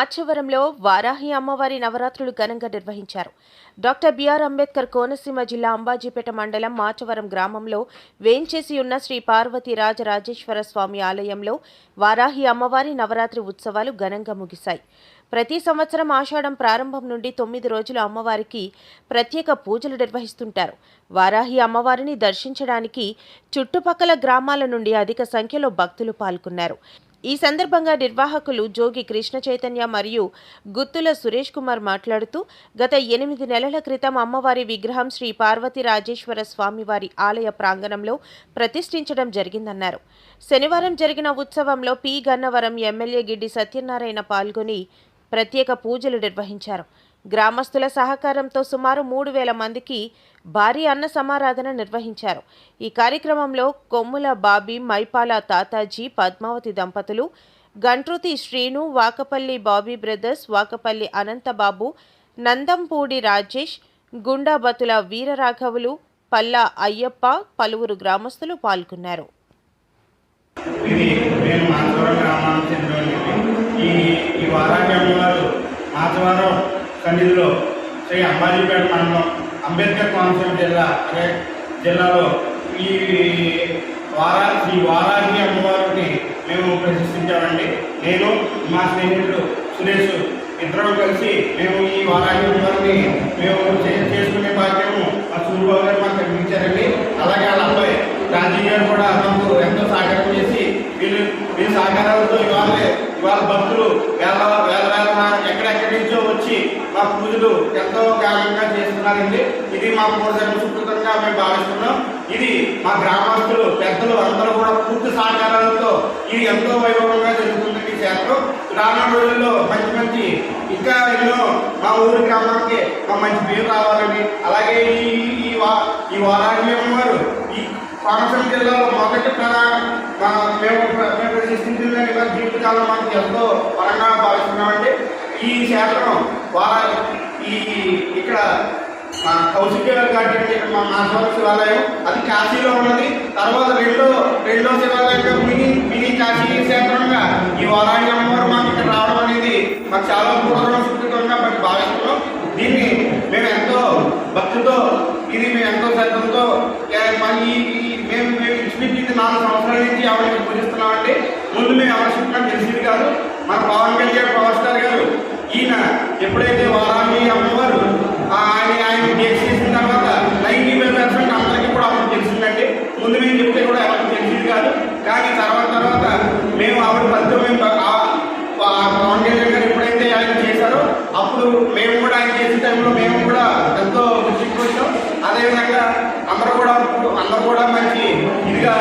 మాచవరంలో వారాహి అమ్మవారి నవరాత్రులు ఘనంగా నిర్వహించారు. డాక్టర్ బిఆర్ అంబేద్కర్ కోనసీమ జిల్లా అంబాజీపేట మండలం మాచవరం గ్రామంలో వేంచేసి ఉన్న శ్రీ పార్వతి రాజరాజేశ్వర స్వామి ఆలయంలో వారాహి అమ్మవారి నవరాత్రి ఉత్సవాలు ఘనంగా ముగిశాయి. ప్రతి సంవత్సరం ఆషాఢం ప్రారంభం నుండి తొమ్మిది రోజులు అమ్మవారికి ప్రత్యేక పూజలు నిర్వహిస్తుంటారు. వారాహి అమ్మవారిని దర్శించడానికి చుట్టుపక్కల గ్రామాల నుండి అధిక సంఖ్యలో భక్తులు పాల్గొన్నారు. ఈ సందర్భంగా నిర్వాహకులు జోగి కృష్ణ చైతన్య మరియు గుత్తుల సురేష్ కుమార్ మాట్లాడుతూ గత ఎనిమిది నెలల క్రితం అమ్మవారి విగ్రహం శ్రీ పార్వతి రాజేశ్వర స్వామివారి ఆలయ ప్రాంగణంలో ప్రతిష్ఠించడం జరిగిందన్నారు. శనివారం జరిగిన ఉత్సవంలో పి. గన్నవరం ఎమ్మెల్యే గిడ్డి సత్యనారాయణ పాల్గొని ప్రత్యేక పూజలు నిర్వహించారు. గ్రామస్తుల సహకారంతో సుమారు మూడు వేల మందికి భారీ అన్న సమారాధన నిర్వహించారు. ఈ కార్యక్రమంలో కొమ్ముల బాబీ మైపాల తాతాజీ పద్మావతి దంపతులు గంట్రుతి శ్రీను వాకపల్లి బాబీ బ్రదర్స్ వాకపల్లి అనంతబాబు నందంపూడి రాజేష్ గుండాబతుల వీరరాఘవులు పల్లా అయ్యప్ప పలువురు గ్రామస్తులు పాల్గొన్నారు. ఈ సన్నిధిలో శ్రీ అంబాజీపేట మండలం అంబేద్కర్ కోనసీమ జిల్లా అదే జిల్లాలో ఈ వారా ఈ వారాహి అమ్మవారిని మేము ప్రదర్శించామండి నేను మా స్నేహితుడు సురేష్ ఇద్దరం కలిసి మేము ఈ వారాహి అమ్మవారిని మేము చేసుకునే భాగ్యము మా సూర్యబాబు గారు మాకు కనిపించారండి అలాగే వాళ్ళ అబ్బాయి రాజీవ్ గారు కూడా మాకు ఎంతో సహకారం చేసి వీళ్ళు వీళ్ళ సహకారాలతో ఇవాళ ఇవాళ భక్తులు వేల వేల వేల ఎక్కడెక్కడి నుంచో వచ్చి మా పూజలు ఎంతో ఘనంగా చేస్తున్నారండి. ఇది మా పూర్వజన్మ సుకృతంగా మేము భావిస్తున్నాం. ఇది మా గ్రామస్తులు పెద్దలు అందరూ కూడా పూర్తి సహకారాలతో ఇది ఎంతో వైభవంగా జరుగుతుందని ఈ క్షేత్రం. రానున్న రోజుల్లో మంచి మంచి ఇంకా ఎన్నో మా ఊరి గ్రామానికి మా మంచి పేరు రావాలని అలాగే ఈ ఈ వా- ఈ కోనసీమ జిల్లాలో మొదటి ప్రధాన మేము మేము ప్రతిష్ఠించిందని జీవితకాలం మనకి ఎంతో పరంగా భావిస్తున్నామండి. ఈ క్షేత్రం వారా ఈ ఇక్కడ కౌశిక కౌశిక్య ఇక్కడ మా మాధవ శివాలయం అది కాశీలో ఉన్నది. తర్వాత రెండో రెండో శివాలయంగా మినీ మినీ కాశీ క్షేత్రంగా ఈ వారాయి అమ్మవారు మాకు ఇక్కడ రావడం అనేది మాకు చాలా పూర్వం సుకృతంగా మేము భావిస్తున్నాం. దీన్ని మేము ఎంతో భక్తితో ఇది మేము ఎంతో శ్రద్ధంతో మన ఈ నాలుగు సంవత్సరాల నుంచి ఆవిడని పూజిస్తున్నామండి. ముందు మేము ఎవరు చెప్పినా తెలిసింది కాదు. మన పవన్ కళ్యాణ్ పవర్ స్టార్ గారు ఈయన ఎప్పుడైతే వారాన్ని అమ్మవారు ఆయన ఆయన టేస్ట్ చేసిన తర్వాత నైన్టీ ఫైవ్ పర్సెంట్ అందరికీ కూడా అప్పుడు తెలిసిందండి. ముందు మేము చెప్తే కూడా ఎవరికి తెలిసింది కాదు. కానీ తర్వాత తర్వాత మేము ఆవిడ పద్యం మేము పవన్ కళ్యాణ్ గారు ఎప్పుడైతే ఆయన చేశారో అప్పుడు మేము కూడా ఆయన చేసిన టైంలో మేము కూడా ఎంతో కృషి అదేవిధంగా అందరూ కూడా అందరూ కూడా మంచి ఇదిగా